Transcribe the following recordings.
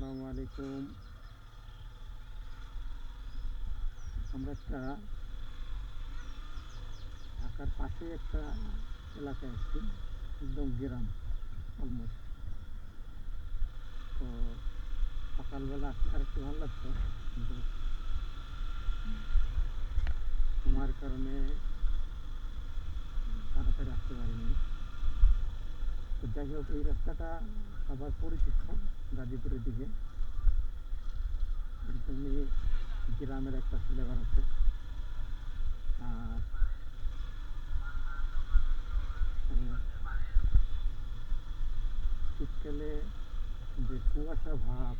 আলাইকুম আমরা একটা ঢাকার পাশে একটা এলাকায় আছি, একদম গ্রাম অলমোস্ট তো সকালবেলা আর একটু ভালো লাগতো, কিন্তু তোমার কারণে তাড়াতাড়ি আসতে পারিনি। তো যাই হোক, এই রাস্তাটা আবার পরিচিত গাজীপুরের দিকে। গ্রামের একটা ফ্লেভার আছে। আর শীতকালে যে কুয়াশা ভাব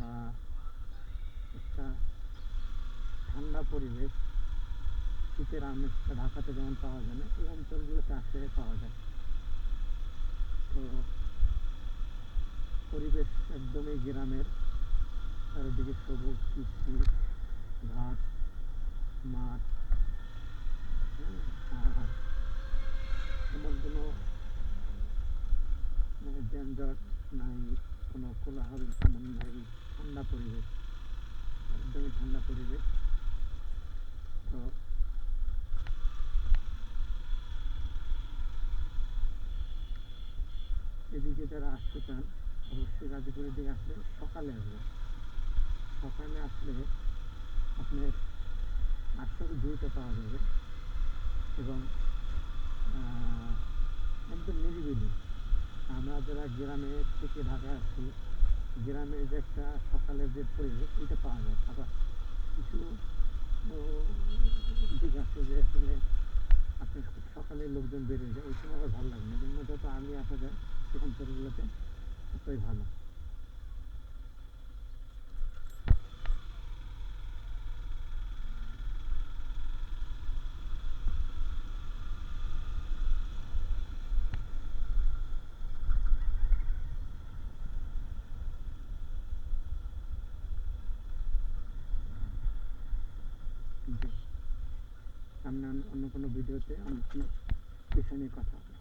বা একটা ঠান্ডা পরিবেশ, শীতের আমেজটা ঢাকাতে যেমন পাওয়া যায় না, এই অঞ্চলগুলোতে আসলে পাওয়া যায় পরিবেশ একদমই গ্রামের, চারিদিকে সবুজ কৃষি ঘাট মাঠ আর এমন কোনো মানে যানজট নাই, কোনো কোলাহল তেমন নাই, ঠান্ডা পরিবেশ, একদমই ঠান্ডা পরিবেশ। তো এদিকে যারা আসতে চান অবশ্যই গাজীপুরের দিকে আসলে সকালে আসবে। সকালে আসলে আপনার আসল ভিউটা পাওয়া যাবে। এবং একদম নিরিবিলি। আমরা যারা গ্রামে থেকে ঢাকায় আসছি, গ্রামের যে একটা সকালের যে পরিবেশ, এটা পাওয়া যায়। আবার কিছু দিক আছে যে আসলে আপনি সকালে লোকজন বেরিয়ে যায়। ওই সময় আবার ভালো লাগে না। কিন্তু যত আমি আসা যায় অঞ্চলগুলোতে ততই ভালো। সামনে অন্য- অন্য কোনো ভিডিওতে অন্য কোনো বিষয় নিয়ে কথা হবে